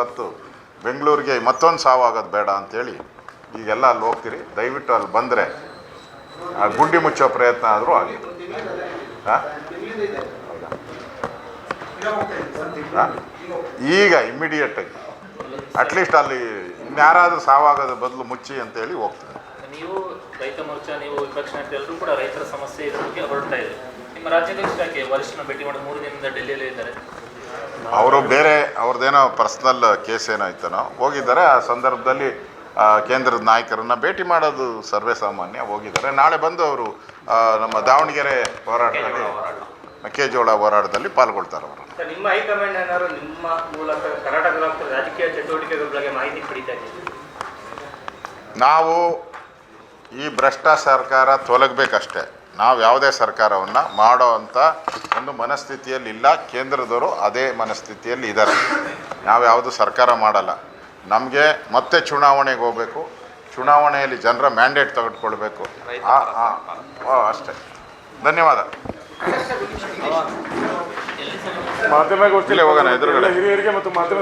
ಇವತ್ತು ಬೆಂಗಳೂರಿಗೆ ಮತ್ತೊಂದು ಸಾವಾಗೋದು ಬೇಡ ಅಂತೇಳಿ ಈಗೆಲ್ಲ ಅಲ್ಲಿ ಹೋಗ್ತೀರಿ. ದಯವಿಟ್ಟು ಅಲ್ಲಿ ಬಂದರೆ ಆ ಗುಂಡಿ ಮುಚ್ಚೋ ಪ್ರಯತ್ನ ಆದರೂ ಆಗಿದೆ ಹಾಂ ಈಗ ಇಮ್ಮಿಡಿಯೇಟಾಗಿ ಅಟ್ಲೀಸ್ಟ್ ಅಲ್ಲಿ ಇನ್ಯಾರಾದರೂ ಸಾವಾಗೋದ್ರ ಬದಲು ಮುಚ್ಚಿ ಅಂತೇಳಿ ಹೋಗ್ತಾರೆ. ನೀವು ರೈತ ಮೋರ್ಚಾ, ನೀವು ವಿಪಕ್ಷ ಎಲ್ಲರೂ ಕೂಡ ರೈತರ ಸಮಸ್ಯೆ ಇದ್ರ ಬಗ್ಗೆ ಹೊರಡ್ತಾ ಇದೆ ನಿಮ್ಮ ರಾಜ್ಯಾಧ್ಯಕ್ಷ ಯಾಕೆ ವರಿಷ್ಠನ ಭೇಟಿ ಮಾಡಿದ ಮೂರು ದಿನದಿಂದ ಡೆಲ್ಲಿಯಲ್ಲಿ ಇದ್ದಾರೆ. ಅವರು ಬೇರೆ ಅವ್ರದ್ದೇನೋ ಪರ್ಸ್ನಲ್ ಕೇಸ್ ಏನಾಯ್ತನೋ ಹೋಗಿದ್ದಾರೆ. ಆ ಸಂದರ್ಭದಲ್ಲಿ ಕೇಂದ್ರದ ನಾಯಕರನ್ನು ಭೇಟಿ ಮಾಡೋದು ಸರ್ವೇ ಸಾಮಾನ್ಯ ಹೋಗಿದ್ದಾರೆ. ನಾಳೆ ಬಂದು ಅವರು ನಮ್ಮ ದಾವಣಗೆರೆ ಹೋರಾಟದಲ್ಲಿ ಮೆಕ್ಕೆಜೋಳ ಹೋರಾಟದಲ್ಲಿ ಪಾಲ್ಗೊಳ್ತಾರೆ ಅವರು ನಿಮ್ಮ ಹೈಕಮಾಂಡ್ ಏನಾದ್ರು ನಿಮ್ಮ ಮೂಲಕ ಕರ್ನಾಟಕದ ರಾಜಕೀಯ ಚಟುವಟಿಕೆಗಳ ಬಗ್ಗೆ ಮಾಹಿತಿ ಪಡಿತಾ ನಾವು ಈ ಭ್ರಷ್ಟ ಸರ್ಕಾರ ತೊಲಗಬೇಕಷ್ಟೇ. ನಾವು ಯಾವುದೇ ಸರ್ಕಾರವನ್ನು ಮಾಡೋ ಅಂತ ಒಂದು ಮನಸ್ಥಿತಿಯಲ್ಲಿ ಇಲ್ಲ. ಕೇಂದ್ರದವರು ಅದೇ ಮನಸ್ಥಿತಿಯಲ್ಲಿ ಇದ್ದಾರೆ ನಾವು ಯಾವುದು ಸರ್ಕಾರ ಮಾಡಲ್ಲ. ನಮಗೆ ಮತ್ತೆ ಚುನಾವಣೆಗೆ ಹೋಗಬೇಕು. ಚುನಾವಣೆಯಲ್ಲಿ ಜನರ ಮ್ಯಾಂಡೇಟ್ ತೆಗೆದುಕೊಳ್ಬೇಕು ಆ- ಆ, ಅಷ್ಟೇ. ಧನ್ಯವಾದ. ಮಾಧ್ಯಮ ಗೊತ್ತಿಲ್ಲ ಹೋಗೋಣ ಎದುರುಗಡೆ. ಹಿರಿಯರಿಗೆ ಮತ್ತು ಮಾಧ್ಯಮ